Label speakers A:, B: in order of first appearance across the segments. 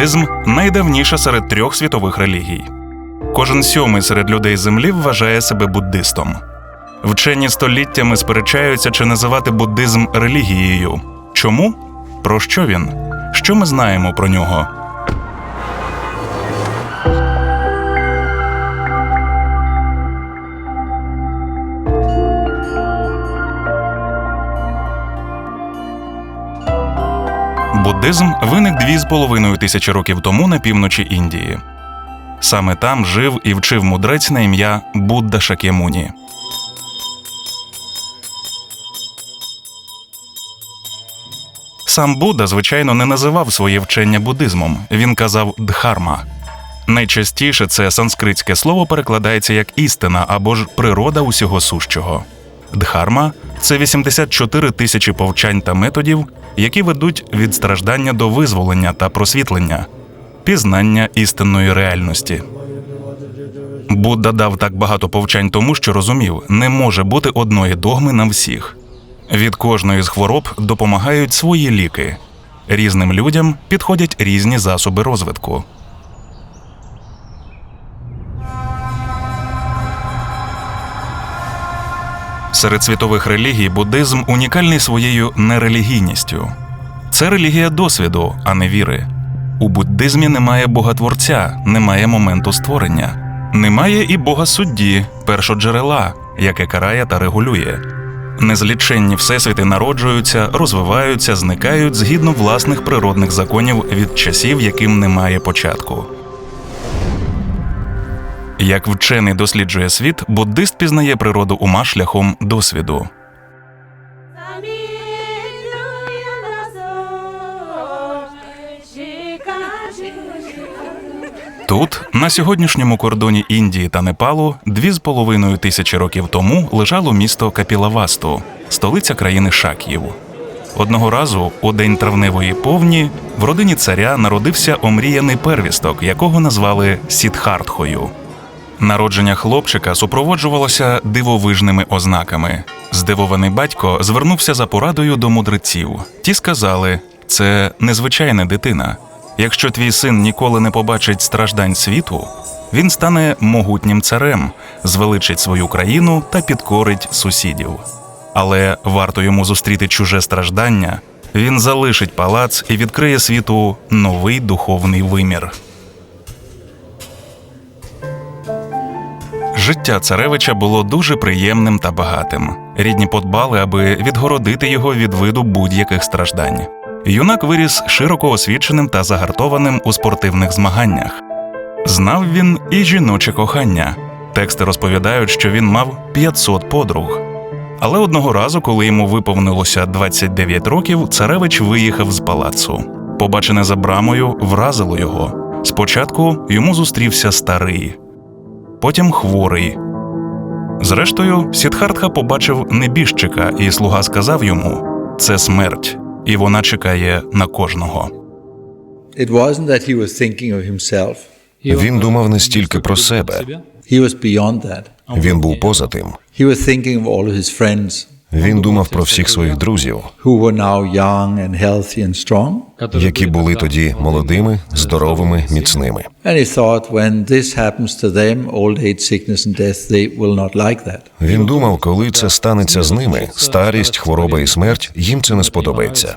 A: Буддизм найдавніша серед трьох світових релігій. Кожен сьомий серед людей землі вважає себе буддистом. Вчені століттями сперечаються, чи називати буддизм релігією. Чому? Про що він? Що ми знаємо про нього? Буддизм виник дві з половиною тисячі років тому на півночі Індії. Саме там жив і вчив мудрець на ім'я Будда Шак'ямуні. Сам Будда, звичайно, не називав своє вчення буддизмом. Він казав дхарма. Найчастіше це санскритське слово перекладається як істина або ж природа усього сущого. Дхарма це 84 тисячі повчань та методів, які ведуть від страждання до визволення та просвітлення, пізнання істинної реальності. Будда дав так багато повчань тому, що розумів, не може бути одної догми на всіх. Від кожної з хвороб допомагають свої ліки. Різним людям підходять різні засоби розвитку. Серед світових релігій буддизм унікальний своєю нерелігійністю. Це релігія досвіду, а не віри. У буддизмі немає боготворця, немає моменту створення, немає і бога судді, першоджерела, яке карає та регулює. Незліченні всесвіти народжуються, розвиваються, зникають згідно власних природних законів від часів, яким немає початку. Як вчений досліджує світ, буддист пізнає природу ума шляхом досвіду. Тут, на сьогоднішньому кордоні Індії та Непалу, дві з половиною тисячі років тому лежало місто Капілавасту, столиця країни Шаків. Одного разу, у день травневої повні, в родині царя народився омріяний первісток, якого назвали Сідхартхою. Народження хлопчика супроводжувалося дивовижними ознаками. Здивований батько звернувся за порадою до мудреців. Ті сказали: це незвичайна дитина. Якщо твій син ніколи не побачить страждань світу, він стане могутнім царем, звеличить свою країну та підкорить сусідів. Але варто йому зустріти чуже страждання, він залишить палац і відкриє світу новий духовний вимір. Життя царевича було дуже приємним та багатим. Рідні подбали, аби відгородити його від виду будь-яких страждань. Юнак виріс широко освіченим та загартованим у спортивних змаганнях. Знав він і жіноче кохання. Тексти розповідають, що він мав 500 подруг. Але одного разу, коли йому виповнилося 29 років, царевич виїхав з палацу. Побачене за брамою вразило його. Спочатку йому зустрівся старий, потім хворий. Зрештою, Сідхартха побачив небіжчика, і слуга сказав йому: це смерть, і вона чекає на кожного.
B: It wasn't that he was thinking of himself.
C: Він думав не стільки про себе,
B: He was beyond that.
C: він був поза тим.
B: He was thinking of all of his friends
C: Він думав про всіх своїх друзів, які були тоді молодими, здоровими, міцними. Він думав, коли це станеться з ними, старість, хвороба і смерть, їм це не сподобається.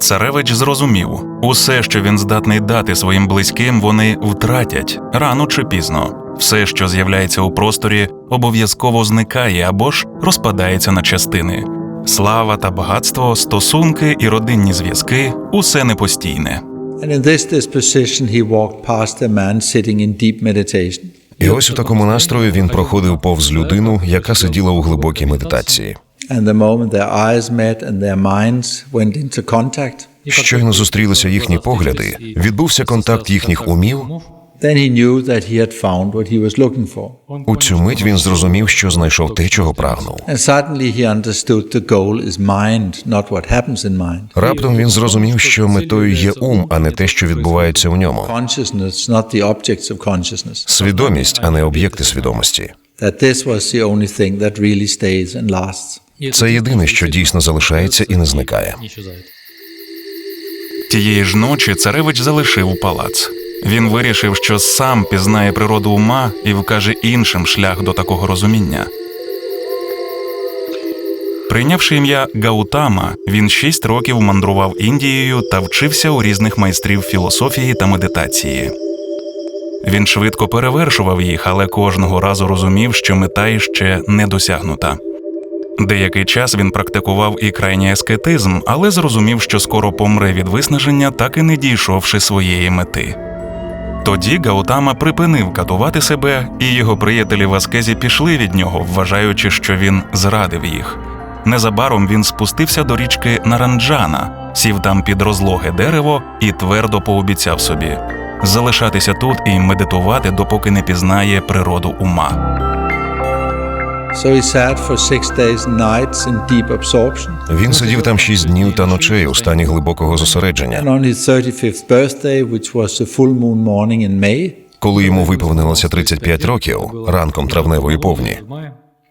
A: Царевич зрозумів, усе, що він здатний дати своїм близьким, вони втратять рано чи пізно. Все, що з'являється у просторі, обов'язково зникає або ж розпадається на частини. Слава та багатство, стосунки і родинні зв'язки усе непостійне.
C: І ось у такому настрої він проходив повз людину, яка сиділа у глибокій медитації. Щойно зустрілися їхні погляди, відбувся контакт їхніх умів.
B: Then he knew that he had found what he was looking for.
C: У цю мить він зрозумів, що знайшов те, чого прагнув.
B: And suddenly he understood the goal is mind, not what happens in mind.
C: Раптом він зрозумів, що метою є ум, а не те, що відбувається в ньому.
B: Consciousness, not the objects of consciousness.
C: Свідомість, а не об'єкти свідомості.
B: That this was the only thing that really stays and lasts.
C: Це єдине, що дійсно залишається і не зникає.
A: Тієї ж ночі царевич залишив палац. Він вирішив, що сам пізнає природу ума і вкаже іншим шлях до такого розуміння. Прийнявши ім'я Гаутама, він шість років мандрував Індією та вчився у різних майстрів філософії та медитації. Він швидко перевершував їх, але кожного разу розумів, що мета іще не досягнута. Деякий час він практикував і крайній аскетизм, але зрозумів, що скоро помре від виснаження, так і не дійшовши своєї мети. Тоді Гаутама припинив катувати себе, і його приятелі в аскезі пішли від нього, вважаючи, що він зрадив їх. Незабаром він спустився до річки Наранджана, сів там під розлоге дерево і твердо пообіцяв собі залишатися тут і медитувати, допоки не пізнає природу ума.
C: Він сидів там шість днів та ночей у стані глибокого зосередження.
B: on his 35th birthday, which was the full moon morning in May,
C: Коли йому виповнилося 35 років, ранком травневої повні,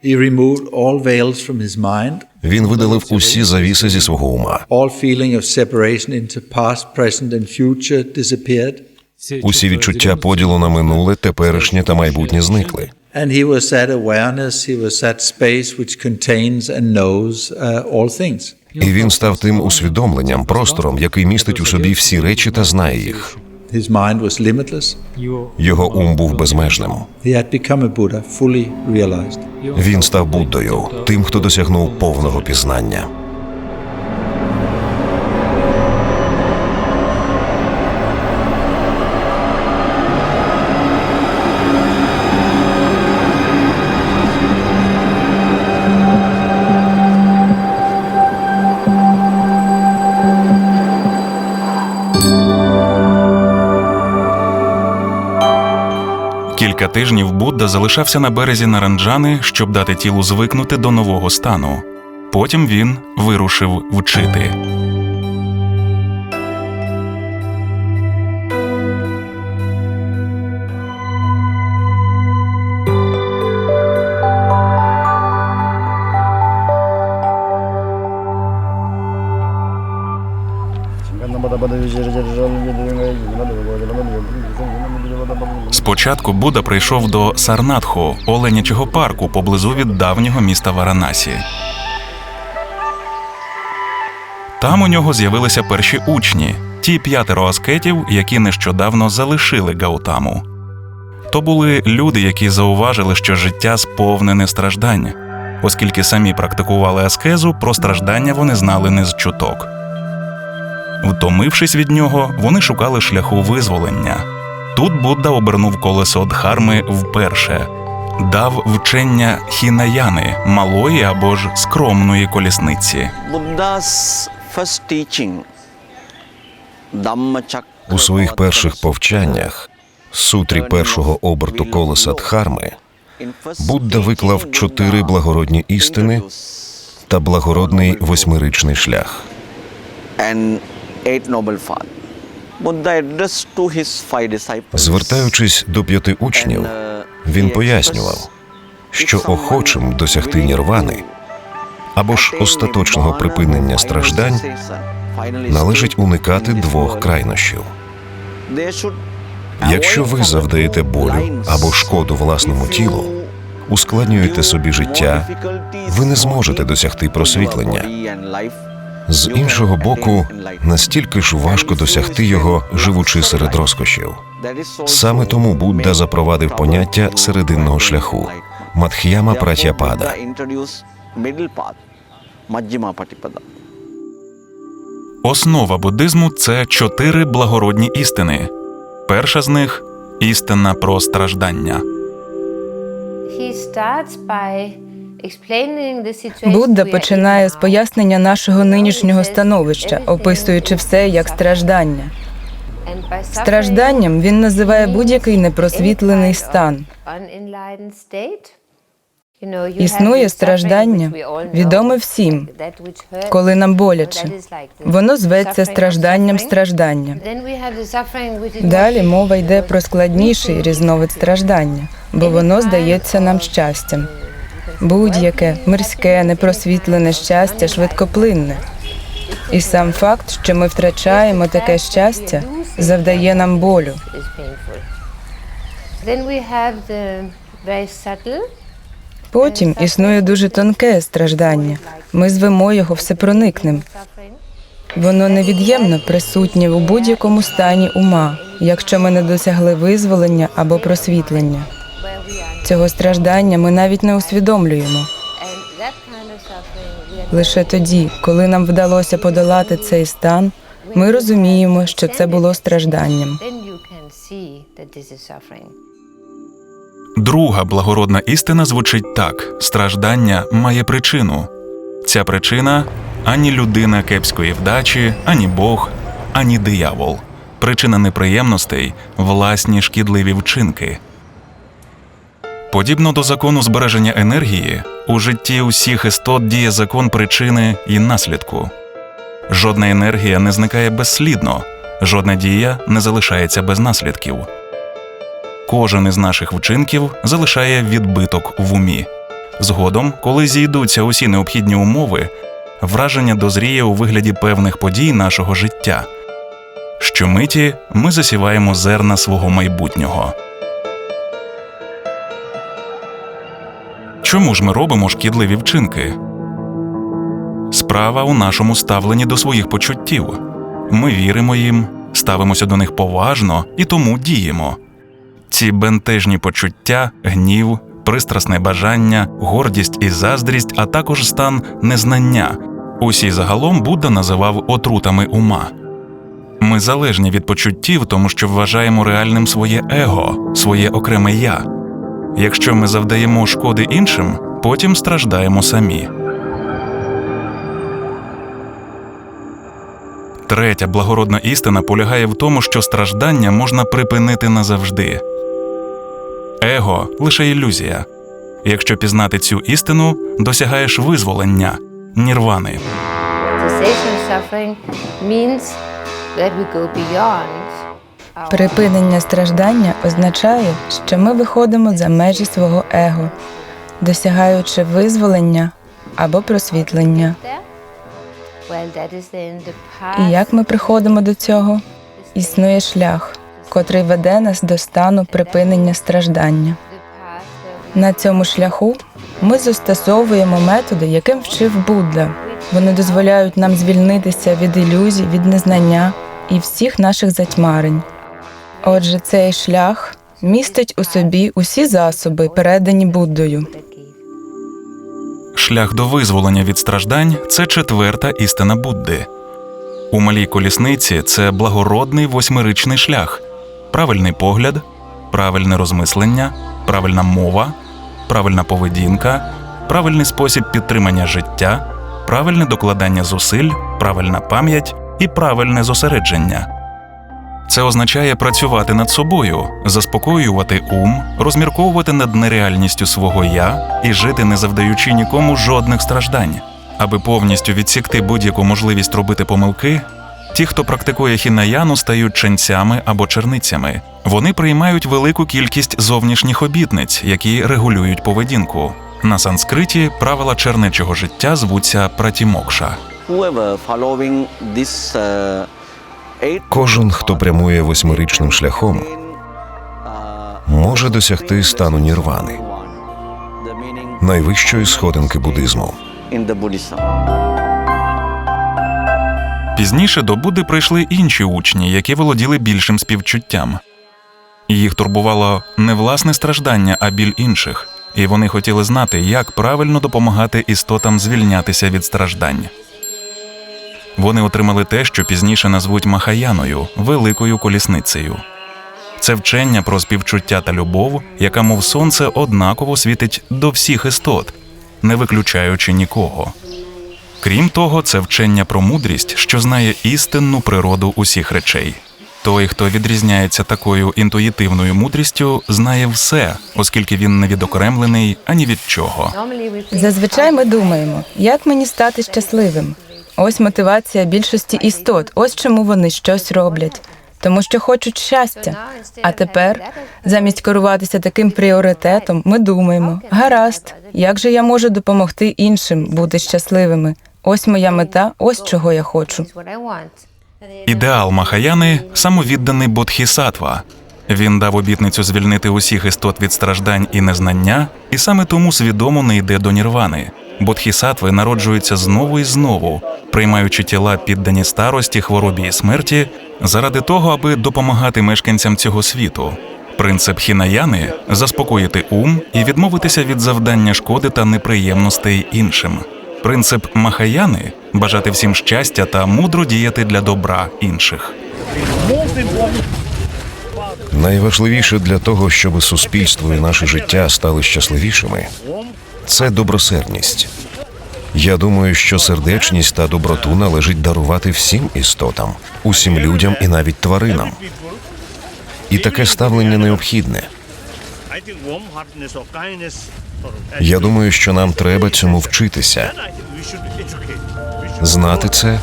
B: he removed all veils from his mind.
C: він видалив усі завіси зі свого ума.
B: All feeling of separation into past, present, and future disappeared.
C: Усі відчуття поділу на минуле, теперішнє та майбутнє зникли.
B: And he was that awareness, he was that space which contains and knows uh, all things.
C: І він став тим усвідомленням, простором, який містить у собі всі речі та знає їх.
B: His mind was limitless.
C: Його ум був безмежним.
B: He had become a Buddha, fully realized.
C: Він став Буддою, тим, хто досягнув повного пізнання.
A: Тижнів Будда залишався на березі Наранджани, щоб дати тілу звикнути до нового стану. Потім він вирушив вчити. Спочатку Будда прийшов до Сарнатху, оленячого парку поблизу від давнього міста Варанасі. Там у нього з'явилися перші учні, ті п'ятеро аскетів, які нещодавно залишили Гаутаму. То були люди, які зауважили, що життя сповнене страждань, оскільки самі практикували аскезу, про страждання вони знали не з чуток. Втомившись від нього, вони шукали шляху визволення. Тут Будда обернув колесо Дхарми вперше, дав вчення хінаяни, малої або ж скромної колісниці.
C: У своїх перших повчаннях, сутрі першого оберту колеса Дхарми, Будда виклав чотири благородні істини та благородний восьмиричний шлях. Звертаючись до п'яти учнів,
D: uh,
C: він пояснював, що охочим досягти нірвани або ж остаточного припинення страждань належить уникати двох крайнощів. Якщо ви завдаєте болю або шкоду власному тілу, ускладнюєте собі життя, ви не зможете досягти просвітлення. З іншого боку, настільки ж важко досягти його, живучи серед розкошів. Саме тому Будда запровадив поняття серединного шляху. Мадх'яма Пратяпада.
A: Основа буддизму це чотири благородні істини. Перша з них істина про страждання.
E: He starts by
F: Будда починає з пояснення нашого нинішнього становища, описуючи все як страждання. Стражданням він називає будь-який непросвітлений стан. Існує страждання, відоме всім, коли нам боляче. Воно зветься стражданням страждання. Далі мова йде про складніший різновид страждання, бо воно здається нам щастям. Будь-яке мирське, непросвітлене щастя швидкоплинне. І сам факт, що ми втрачаємо таке щастя, завдає нам болю. Потім існує дуже тонке страждання. Ми звемо його всепроникним. Воно невід'ємно присутнє у будь-якому стані ума, якщо ми не досягли визволення або просвітлення. Цього страждання ми навіть не усвідомлюємо. Лише тоді, коли нам вдалося подолати цей стан, ми розуміємо, що це було стражданням.
A: Друга благородна істина звучить так: страждання має причину. Ця причина ані людина кепської вдачі, ані Бог, ані диявол. Причина неприємностей власні шкідливі вчинки. Подібно до закону збереження енергії, у житті усіх істот діє закон причини і наслідку. Жодна енергія не зникає безслідно, жодна дія не залишається без наслідків. Кожен із наших вчинків залишає відбиток в умі. Згодом, коли зійдуться усі необхідні умови, враження дозріє у вигляді певних подій нашого життя. Щомиті ми засіваємо зерна свого майбутнього. Чому ж ми робимо шкідливі вчинки? Справа у нашому ставленні до своїх почуттів. Ми віримо їм, ставимося до них поважно і тому діємо. Ці бентежні почуття, гнів, пристрасне бажання, гордість і заздрість, а також стан незнання. Усі загалом Будда називав отрутами ума. Ми залежні від почуттів, тому що вважаємо реальним своє его, своє окреме я. Якщо ми завдаємо шкоди іншим, потім страждаємо самі. Третя благородна істина полягає в тому, що страждання можна припинити назавжди. Его лише ілюзія. Якщо пізнати цю істину, досягаєш визволення, нірвани.
E: Cessation of suffering means that we go beyond
F: Припинення страждання означає, що ми виходимо за межі свого его, досягаючи визволення або просвітлення. І як ми приходимо до цього? Існує шлях, котрий веде нас до стану припинення страждання. На цьому шляху ми застосовуємо методи, яким вчив Будда. Вони дозволяють нам звільнитися від ілюзій, від незнання і всіх наших затьмарень. Отже, цей шлях містить у собі усі засоби, передані Буддою.
A: Шлях до визволення від страждань це четверта істина Будди. У малій колісниці це благородний восьмиричний шлях, правильний погляд, правильне розмислення, правильна мова, правильна поведінка, правильний спосіб підтримання життя, правильне докладання зусиль, правильна пам'ять і правильне зосередження. Це означає працювати над собою, заспокоювати ум, розмірковувати над нереальністю свого я і жити, не завдаючи нікому жодних страждань. Аби повністю відсікти будь-яку можливість робити помилки, ті, хто практикує хінаяну, стають ченцями або черницями. Вони приймають велику кількість зовнішніх обітниць, які регулюють поведінку. На санскриті правила чернечого життя звуться пратімокша.
C: Кожен, хто прямує восьмиричним шляхом, може досягти стану нірвани, найвищої сходинки буддизму.
A: Пізніше до Будди прийшли інші учні, які володіли більшим співчуттям. Їх турбувало не власне страждання, а біль інших, і вони хотіли знати, як правильно допомагати істотам звільнятися від страждань. Вони отримали те, що пізніше назвуть Махаяною великою колісницею. Це вчення про співчуття та любов, яка, мов сонце, однаково світить до всіх істот, не виключаючи нікого. Крім того, це вчення про мудрість, що знає істинну природу усіх речей. Той, хто відрізняється такою інтуїтивною мудрістю, знає все, оскільки він не відокремлений ані від чого.
F: Зазвичай ми думаємо, як мені стати щасливим. Ось мотивація більшості істот, ось чому вони щось роблять. Тому що хочуть щастя. А тепер, замість керуватися таким пріоритетом, ми думаємо: гаразд, як же я можу допомогти іншим бути щасливими? Ось моя мета, ось чого я хочу.
A: Ідеал Махаяни самовідданий Бодхісатва. Він дав обітницю звільнити усіх істот від страждань і незнання, і саме тому свідомо не йде до нірвани. Бодхісатви народжуються знову і знову, приймаючи тіла піддані старості, хворобі і смерті, заради того, аби допомагати мешканцям цього світу. Принцип хінаяни заспокоїти ум і відмовитися від завдання шкоди та неприємностей іншим. Принцип Махаяни бажати всім щастя та мудро діяти для добра інших.
C: Найважливіше для того, щоб суспільство і наше життя стали щасливішими, це добросердність. Я думаю, що сердечність та доброту належить дарувати всім істотам, усім людям і навіть тваринам. І таке ставлення необхідне. Я думаю, що нам треба цьому вчитися, знати це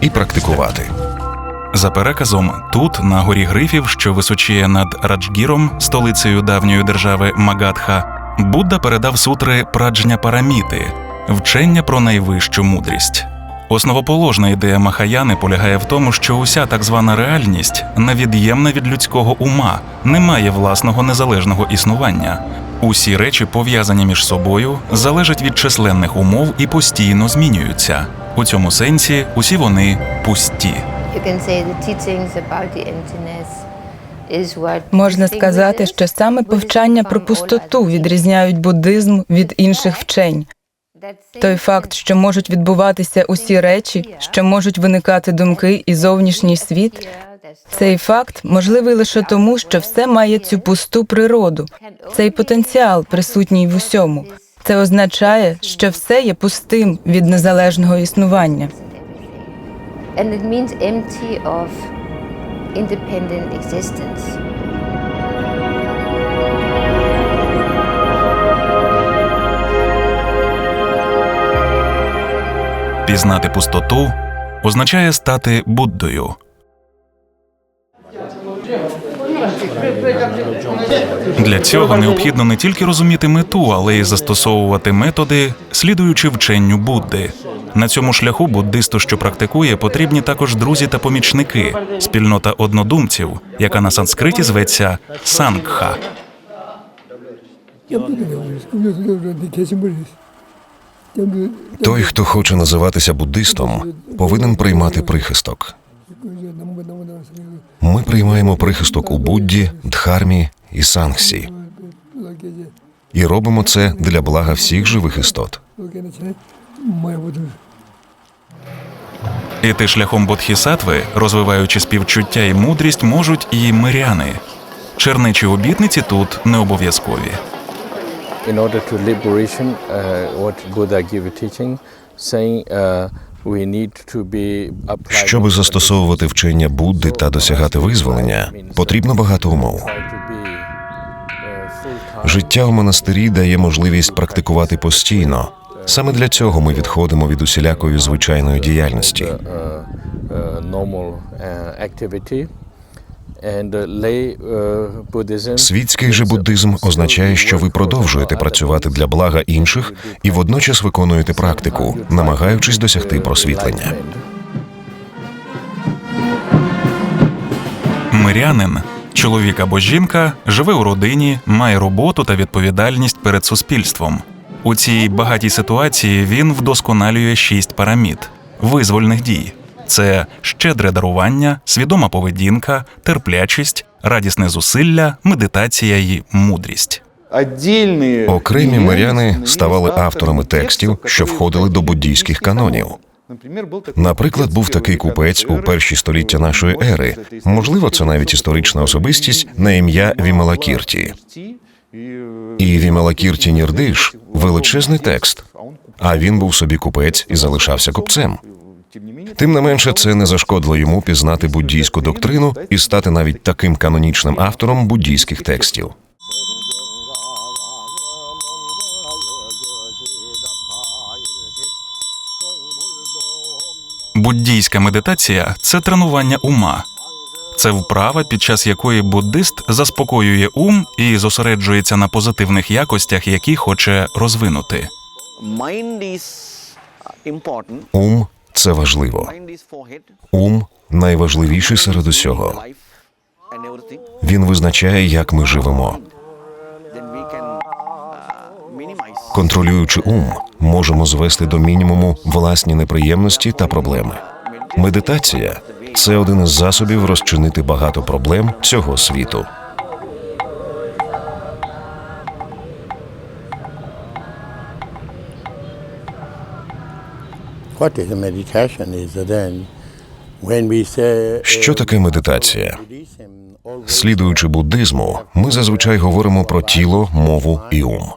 C: і практикувати.
A: За переказом, тут, на горі Грифів, що височіє над Раджгіром, столицею давньої держави Магадха, Будда передав сутри праджня параміти, вчення про найвищу мудрість. Основоположна ідея Махаяни полягає в тому, що уся так звана реальність невід'ємна від людського ума, не має власного незалежного існування. Усі речі, пов'язані між собою, залежать від численних умов і постійно змінюються. У цьому сенсі усі вони пусті.
F: Можна сказати, що саме повчання про пустоту відрізняють буддизм від інших вчень. Той факт, що можуть відбуватися усі речі, що можуть виникати думки і зовнішній світ, цей факт можливий лише тому, що все має цю пусту природу, цей потенціал присутній в усьому. Це означає, що все є пустим від незалежного існування.
E: And it means empty of independent existence.
A: Пізнати пустоту означає стати Буддою. Для цього необхідно не тільки розуміти мету, але й застосовувати методи, слідуючи вченню Будди. На цьому шляху буддисту, що практикує, потрібні також друзі та помічники, спільнота однодумців, яка на санскриті зветься сангха.
C: Той, хто хоче називатися буддистом, повинен приймати прихисток. Ми приймаємо прихисток у Будді, Дхармі і Сангсі. І робимо це для блага всіх живих істот.
A: Іти шляхом бодхісатви, розвиваючи співчуття і мудрість, можуть і миряни. Черничі обітниці тут не обов'язкові.
G: in order to liberation, uh, what Buddha give a teaching, saying uh,
C: Щоби застосовувати вчення Будди та досягати визволення, потрібно багато умов.
G: Uh.
C: Життя в монастирі дає можливість практикувати постійно. Саме для цього ми відходимо від усілякої звичайної діяльності. Світський же буддизм означає, що ви продовжуєте працювати для блага інших і водночас виконуєте практику, намагаючись досягти просвітлення.
A: Мирянин, чоловік або жінка, живе у родині, має роботу та відповідальність перед суспільством. У цій багатій ситуації він вдосконалює шість парамід визвольних дій: це щедре дарування, свідома поведінка, терплячість, радісне зусилля, медитація і мудрість.
C: Окремі миряни ставали авторами текстів, що входили до буддійських канонів. Наприклад, був такий купець у перші століття нашої ери. Можливо, це навіть історична особистість на ім'я Вімалакірті. І Вімалакірті Нірдиш величезний текст. А він був собі купець і залишався купцем. Тим не менше, це не зашкодило йому пізнати буддійську доктрину і стати навіть таким канонічним автором буддійських текстів.
A: Буддійська медитація це тренування ума. Це вправа, під час якої буддист заспокоює ум і зосереджується на позитивних якостях, які хоче розвинути.
D: Is.
C: Ум це важливо. Ум найважливіший серед усього. Він визначає, як ми живемо. Контролюючи ум, можемо звести до мінімуму власні неприємності та проблеми. Медитація це один із засобів розчинити багато проблем цього світу. Що таке медитація? Слідуючи буддизму, ми зазвичай говоримо про тіло, мову і ум.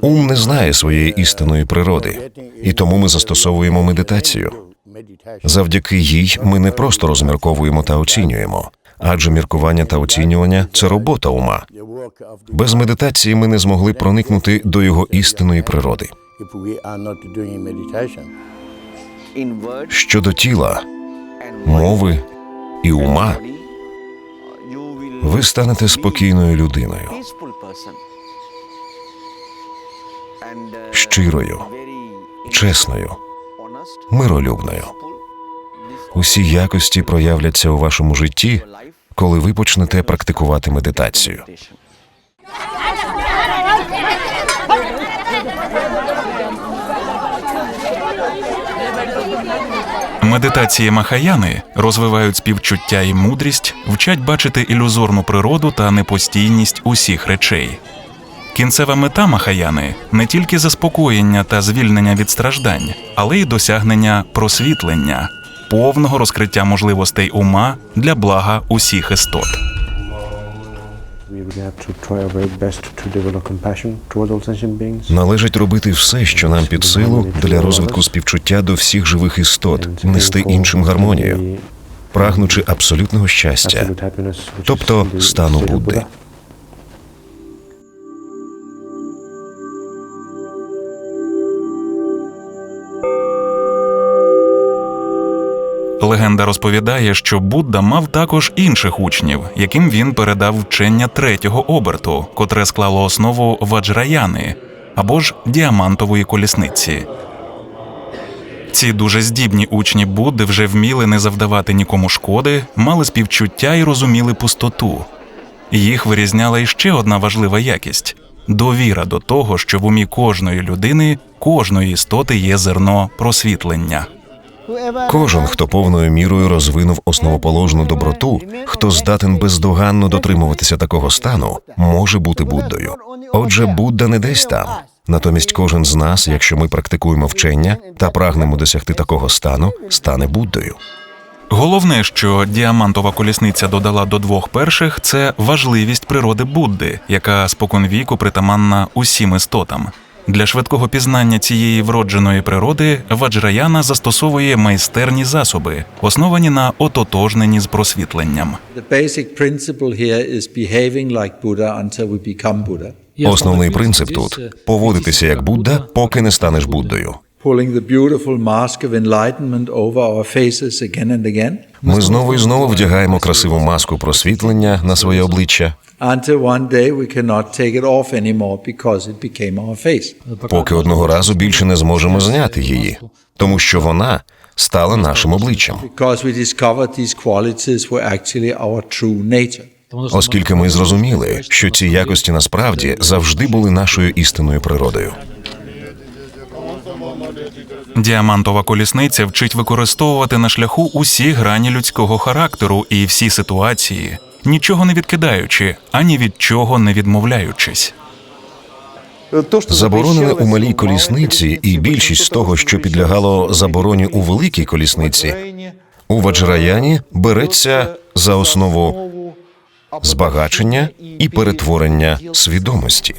C: Ум не знає своєї істинної природи, і тому ми застосовуємо медитацію. Завдяки їй ми не просто розмірковуємо та оцінюємо, адже міркування та оцінювання це робота ума. Без медитації ми не змогли проникнути до його істинної природи. Щодо тіла, мови і ума, ви станете спокійною людиною,
D: uh,
C: щирою, чесною, миролюбною. Усі якості проявляться у вашому житті, коли ви почнете практикувати медитацію.
A: Медитації Махаяни розвивають співчуття і мудрість, вчать бачити ілюзорну природу та непостійність усіх речей. Кінцева мета Махаяни не тільки заспокоєння та звільнення від страждань, але й досягнення просвітлення, повного розкриття можливостей ума для блага усіх істот.
C: Належить робити все, що нам під силу для розвитку співчуття до всіх живих істот, нести іншим гармонію, прагнучи абсолютного щастя. тобто стану Будди.
A: Легенда розповідає, що Будда мав також інших учнів, яким він передав вчення третього оберту, котре склало основу ваджраяни або ж діамантової колісниці. Ці дуже здібні учні Будди вже вміли не завдавати нікому шкоди, мали співчуття і розуміли пустоту. Їх вирізняла іще одна важлива якість довіра до того, що в умі кожної людини, кожної істоти є зерно просвітлення.
C: Кожен, хто повною мірою розвинув основоположну доброту, хто здатен бездоганно дотримуватися такого стану, може бути Буддою. Отже, Будда не десь там. Натомість кожен з нас, якщо ми практикуємо вчення та прагнемо досягти такого стану, стане Буддою.
A: Головне, що діамантова колісниця додала до двох перших, це важливість природи Будди, яка споконвіку притаманна усім істотам. Для швидкого пізнання цієї вродженої природи Ваджраяна застосовує майстерні засоби, основані на ототожненні з просвітленням.
C: Основний принцип тут поводитися як Будда, поки не станеш Буддою. Ми знову і знову вдягаємо красиву маску просвітлення на своє обличчя,
B: until one day we cannot take it off anymore because it became our face.
C: поки одного разу більше не зможемо зняти її, тому що вона стала нашим обличчям.
B: Because we discovered these qualities were actually our true nature.
C: Оскільки ми зрозуміли, що ці якості насправді завжди були нашою істинною природою.
A: Діамантова колісниця вчить використовувати на шляху усі грані людського характеру і всі ситуації, нічого не відкидаючи, ані від чого не відмовляючись.
C: Заборонене у малій колісниці, і більшість з того, що підлягало забороні у великій колісниці, у Ваджраяні береться за основу збагачення і перетворення свідомості.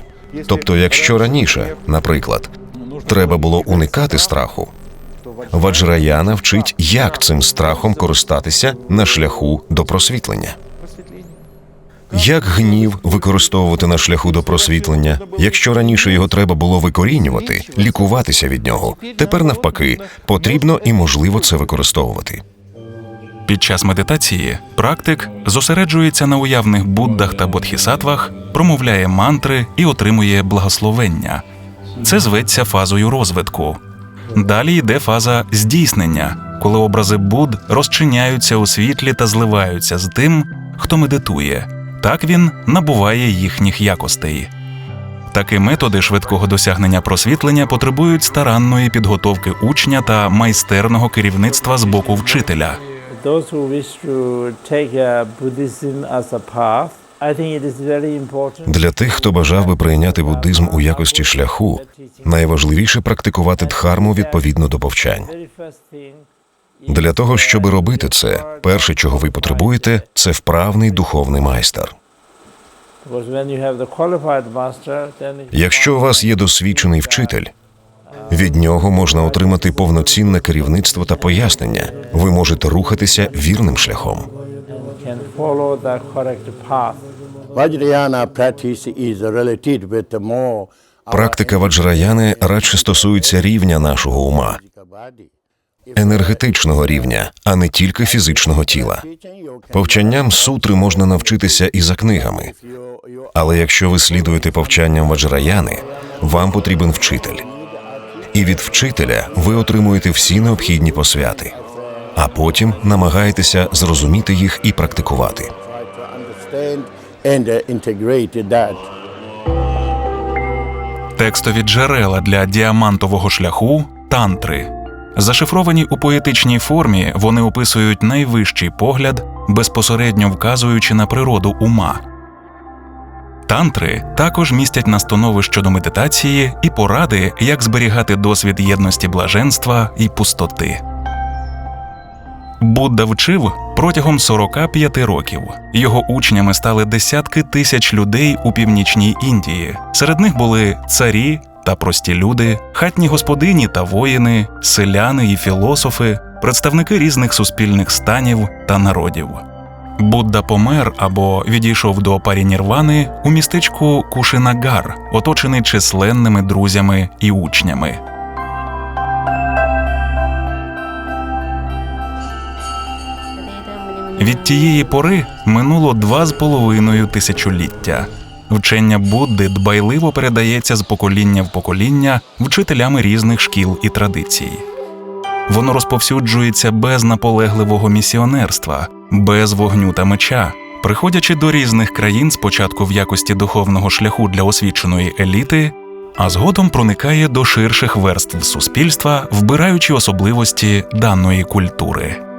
C: Тобто, якщо раніше, наприклад, треба було уникати страху, Ваджраяна вчить, як цим страхом користатися на шляху до просвітлення. Як гнів використовувати на шляху до просвітлення? Якщо раніше його треба було викорінювати, лікуватися від нього, тепер навпаки потрібно і можливо це використовувати.
A: Під час медитації практик зосереджується на уявних буддах та бодхісаттвах, промовляє мантри і отримує благословення. Це зветься фазою розвитку. Далі йде фаза здійснення, коли образи Буд розчиняються у світлі та зливаються з тим, хто медитує. Так він набуває їхніх якостей. Такі методи швидкого досягнення просвітлення потребують старанної підготовки учня та майстерного керівництва з боку вчителя.
H: Uh.
C: Для тих, хто бажав би прийняти буддизм у якості шляху, найважливіше практикувати дхарму відповідно до повчань. Для того, щоб робити це, перше, чого ви потребуєте, це вправний духовний майстер. Якщо у вас є досвідчений вчитель, від нього можна отримати повноцінне керівництво та пояснення. Ви можете рухатися вірним шляхом. Практика ваджраяни радше стосується рівня нашого ума, енергетичного рівня, а не тільки фізичного тіла. Повчанням сутри можна навчитися і за книгами. Але якщо ви слідуєте повчанням ваджраяни, вам потрібен вчитель. І від вчителя ви отримуєте всі необхідні посвяти, а потім намагаєтеся зрозуміти їх і практикувати.
A: Текстові джерела для діамантового шляху тантри. Зашифровані у поетичній формі, вони описують найвищий погляд, безпосередньо вказуючи на природу ума. Тантри також містять настанови щодо медитації і поради, як зберігати досвід єдності блаженства і пустоти. Будда вчив протягом 45 років. Його учнями стали десятки тисяч людей у північній Індії. Серед них були царі та прості люди, хатні господині та воїни, селяни і філософи, представники різних суспільних станів та народів. Будда помер або відійшов до парінірвани у містечку Кушинагар, оточений численними друзями і учнями. Від тієї пори минуло два з половиною тисячоліття. Вчення Будди дбайливо передається з покоління в покоління вчителями різних шкіл і традицій. Воно розповсюджується без наполегливого місіонерства, без вогню та меча, приходячи до різних країн спочатку в якості духовного шляху для освіченої еліти, а згодом проникає до ширших верств суспільства, вбираючи особливості даної культури.